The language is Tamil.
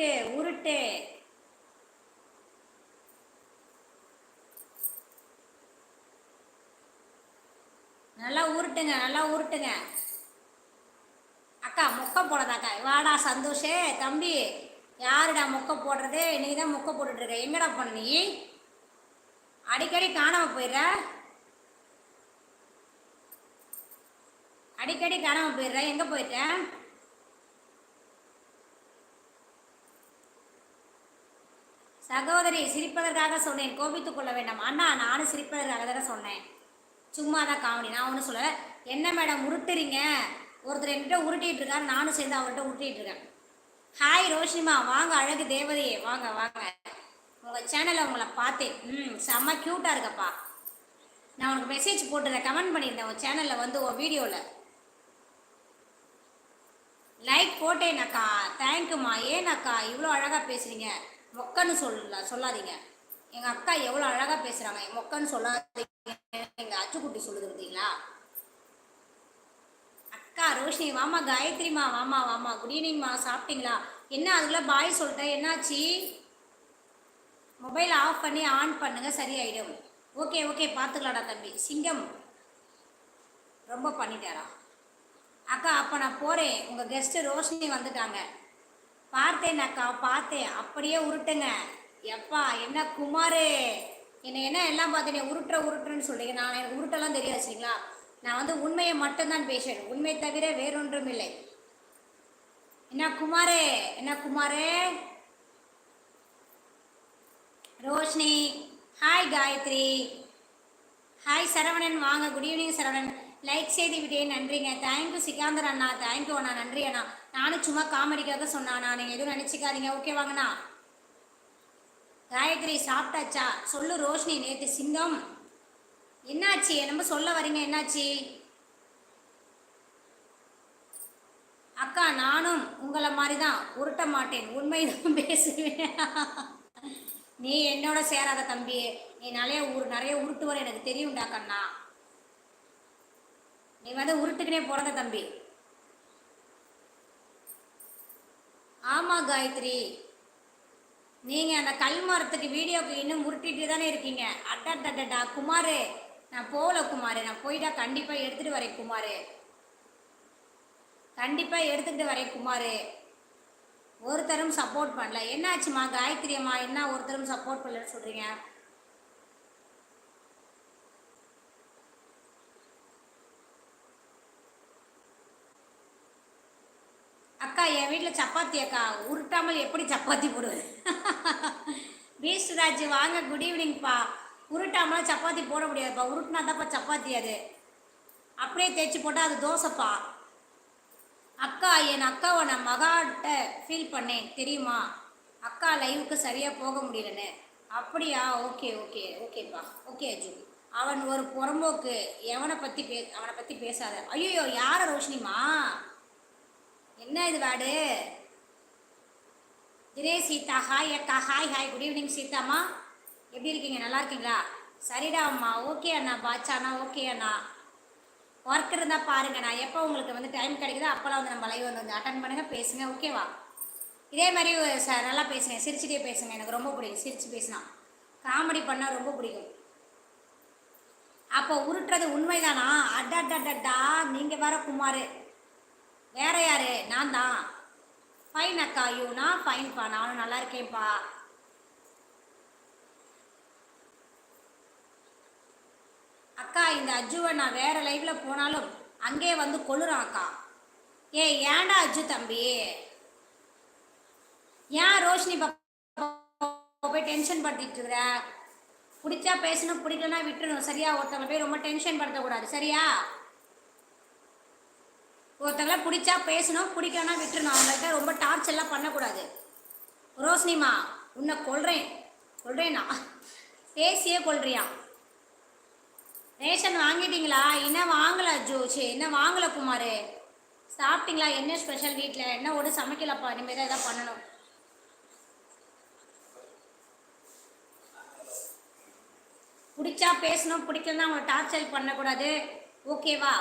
உருட்டு உருட்டு. நல்லா உருட்டுங்க நல்லா உருட்டுங்க. அக்கா மொக்க போடாதாக்கா. வாடா சந்தோஷே. தம்பி யாருடா மொக்க போடுறது? இன்னைக்கு தான் மொக்க போட்டுட்டு இருக்க எங்கடா போன நீ? அடிக்கடி காணாம போயிடுற? அடிக்கடி காணாம போயிடுற? எங்க போயிட்டேன் சகோதரி சிரிப்பதற்காக சொன்னேன். கோபித்துக் கொள்ள வேண்டாம். அண்ணா நானும் சிரிப்பதற்காக தானே சொன்னேன். சும்மா தான் காமெடி. நான் ஒன்றும் சொல்லலை. என்ன மேடம் உருட்டுறீங்க? ஒருத்தர் என்கிட்ட உருட்டிட்டு இருக்காரு. நானும் சேர்ந்து அவர்கிட்ட உருட்டிட்டு இருக்கேன். ஹாய் ரோஷினிமா வாங்க அழகு தேவதையே. வாங்க வாங்க. உங்கள் சேனலை உங்களை பார்த்தேன். ம் செம்ம க்யூட்டாக இருக்கப்பா. நான் உனக்கு மெசேஜ் போட்டுருந்தேன். கமெண்ட் பண்ணியிருந்தேன் உன் சேனலில் வந்து உன் வீடியோவில் லைக் போட்டேனாக்கா தேங்க்யூம்மா ஏனாக்கா இவ்வளோ அழகாக பேசுகிறீங்க மொக்கன்னு சொல்ல சொல்லாதீங்க. எங்கள் அக்கா எவ்வளோ அழகாக பேசுகிறாங்க மொக்கன்னு சொல்லாதீங்க. எங்கள் அச்சுக்குட்டி சொல்லுது பார்த்தீங்களா அக்கா ரோஷினி வாமா காயத்ரிமா வாமா வாமா குட் ஈவினிங்மா சாப்பிட்டீங்களா? என்ன அதுக்குள்ள பாய் சொல்லிட்டேன் என்னாச்சு? மொபைல் ஆஃப் பண்ணி ஆன் பண்ணுங்க சரியாயிடும். ஓகே ஓகே பார்த்துக்கலாடா தம்பி. சிங்கம் ரொம்ப பண்ணிட்டாரா? அக்கா அப்போ நான் போகிறேன் உங்கள் கெஸ்ட்டு ரோஷினி வந்துட்டாங்க. பார்த்தேண்ணக்கா பார்த்தேன். அப்படியே உருட்டுங்க. எப்பா என்ன குமாரு? என்னை என்ன எல்லாம் பார்த்தேன்? உருட்டுற உருட்டுன்னு சொல்றீங்க. நான் எனக்கு உருட்டெல்லாம் தெரியாது சரிங்களா? நான் வந்து உண்மையை மட்டும்தான் பேசுவேன் உண்மை தவிர வேறொன்றும் இல்லை என்ன குமாரே? என்ன குமாரே? ரோஷினி. ஹாய் காயத்ரி. ஹாய் சரவணன். வாங்க குட் ஈவினிங் சரவணன். லைக் செய்து விட்டேன் நன்றிங்க. தேங்க்யூ சிகாந்தர் அண்ணா. தேங்க்யூ அண்ணா. நன்றி அண்ணா. நானும் சும்மா காமெடிக்காக சொன்னாண்ணா நீங்கள் எதுவும் நினச்சிக்காதீங்க. ஓகே வாங்கண்ணா காயத்ரி சாப்பிட்டாச்சா? சொல்லு ரோஷினி நேற்று சிங்கம். என்னாச்சு? என்னமோ சொல்ல வரீங்க. என்னாச்சு? அக்கா நானும் உங்களை மாதிரி தான் உருட்ட மாட்டேன். உண்மைதான் பேசுவேன். நீ என்னோட சேராத தம்பி. நீ நிறைய ஊர் நிறைய உருட்டுவர எனக்கு தெரியும்டா கண்ணா. நீ வந்து உருட்டுக்குனே பிறந்த தம்பி. ஆமா காயத்ரி. நீங்க அந்த கல் மரத்துக்கு வீடியோக்கு இன்னும் உருட்டிட்டு தானே இருக்கீங்க. அட்டா குமாரு. நான் போகல குமாரு. நான் போயிட்டா கண்டிப்பாக எடுத்துகிட்டு வரேன் குமாரு. கண்டிப்பாக எடுத்துக்கிட்டு வரேன் குமாரு. ஒருத்தரும் சப்போர்ட் பண்ணல. என்னாச்சுமா காயத்ரி அம்மா? என்ன ஒருத்தரும் சப்போர்ட் பண்ணலன்னு சொல்கிறீங்க அக்கா என் வீட்டில் சப்பாத்தி அக்கா. உருட்டாமல் எப்படி சப்பாத்தி போடுவது? பீஸ்ட் ராஜ் வாங்க குட் ஈவினிங்ப்பா உருட்டாமல் சப்பாத்தி போட முடியாதுப்பா. உருட்டினா தான்ப்பா சப்பாத்தி அது. அப்படியே தேய்ச்சி போட்டால் அது தோசைப்பா. அக்கா என் அக்காவை நான் மகாட்ட ஃபீல் பண்ணேன். தெரியுமா? அக்கா லைவுக்கு சரியாக போக முடியலன்னு. அப்படியா? ஓகே ஓகே ஓகேப்பா. ஓகே அஜு. அவன் ஒரு புறம்போக்கு. எவனை பற்றி பே அவனை பற்றி பேசாத. ஐயோ யார ரோஷினிமா என்ன இது வாடு? தினேஷ் சீதா ஹாய் அக்கா ஹாய் ஹாய் குட் ஈவினிங் சீதாம்மா. எப்படி இருக்கீங்க? நல்லா இருக்கீங்களா? சரிடா அம்மா ஓகே அண்ணா பாச்சாண்ணா ஓகே அண்ணா. ஒர்க் இருந்தால் பாருங்க நான் எப்போ உங்களுக்கு வந்து டைம் கிடைக்குதோ அப்போல்லாம் வந்து நம்ம லைவ் வந்து வந்து அட்டன் பண்ணுங்கள் பேசுங்க ஓகேவா இதே மாதிரி ச நல்லா பேசுங்க சிரிச்சுட்டே பேசுங்க. எனக்கு ரொம்ப பிடிக்கும். சிரிச்சு பேசினா. காமெடி பண்ணால் ரொம்ப பிடிக்கும். அப்போ உருட்டுறது உண்மைதானா? அடடடடா நீங்கள் வேற குமார். வேற யாரு? நான் தான். ஃபைன் அக்கா ஐயோ நான் ஃபைன்ப்பா நானும் நல்லா இருக்கேன்ப்பா அக்கா இந்த அஜுவை நான் வேற லைஃப்ல போனாலும் அங்கே வந்து கொள்ளுறான் அக்கா. ஏ ஏன்டா அஜு தம்பி? ஏன் ரோஷினி பாப்பா போய் டென்ஷன் படுத்திட்டு இருக்கிற? பிடிச்சா பேசணும் பிடிக்கலனா விட்டுறணும். சரியா? ஒருத்தவங்க போய் ரொம்ப டென்ஷன் படுத்தக்கூடாது. சரியா? ஒருத்தங்களை பிடிச்சா பேசணும் பிடிக்கலனா விட்டுருணும் அவங்கள்ட்ட ரொம்ப டார்ச் எல்லாம் பண்ணக்கூடாது. ரோஷினிமா உன்னை கொள்றேன் கொல்றேனா பேசியே கொள்றியா ரேஷன் வாங்கிட்டீங்களா? இன்னும் வாங்கல ஜோச்சு இன்னும் வாங்கல குமார்? சாப்பிட்டீங்களா? என்ன ஸ்பெஷல் வீட்டில் என்ன ஒரு சமைக்கலப்பா? இனிமேல் தான் எதாவது பண்ணணும். பிடிச்சா பேசணும் பிடிக்கலன்னா அவங்க டார்ச்சர் பண்ணக்கூடாது. ஓகேவா